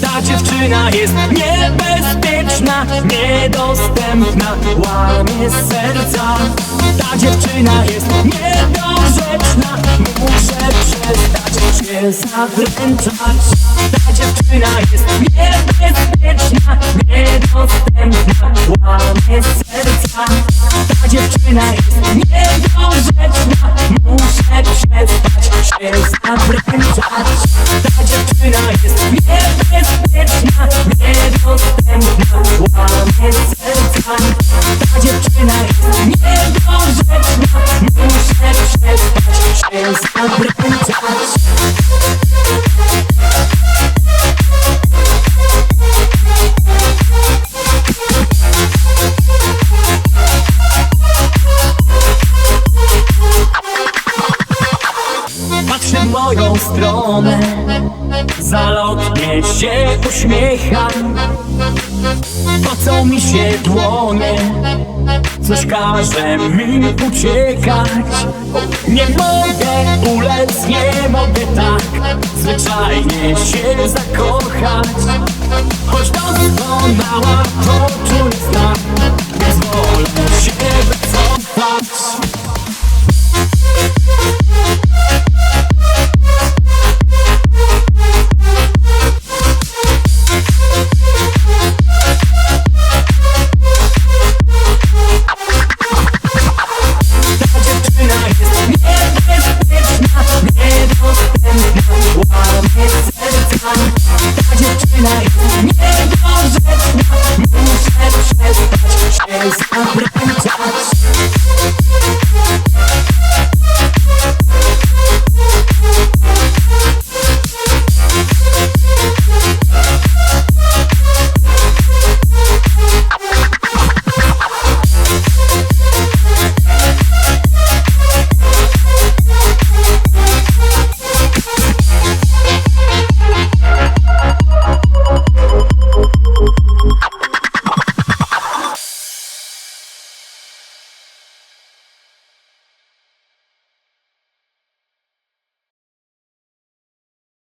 Ta dziewczyna jest niebezpieczna, niedostępna, łamie serca. Ta dziewczyna jest niedogrzeczna, muszę przestać się zadręczać. Ta dziewczyna jest niebezpieczna, niedostępna, łamie serca. Ta dziewczyna jest niedogrzeczna, muszę przestać się zadręczać. Patrzy moją stronę. Zalotnie się uśmiecha Pocą mi się dłonie Coś każe mi uciekać. Nie mogę ulec, nie mogę tak Zwyczajnie się zakochać. Choć doskonała to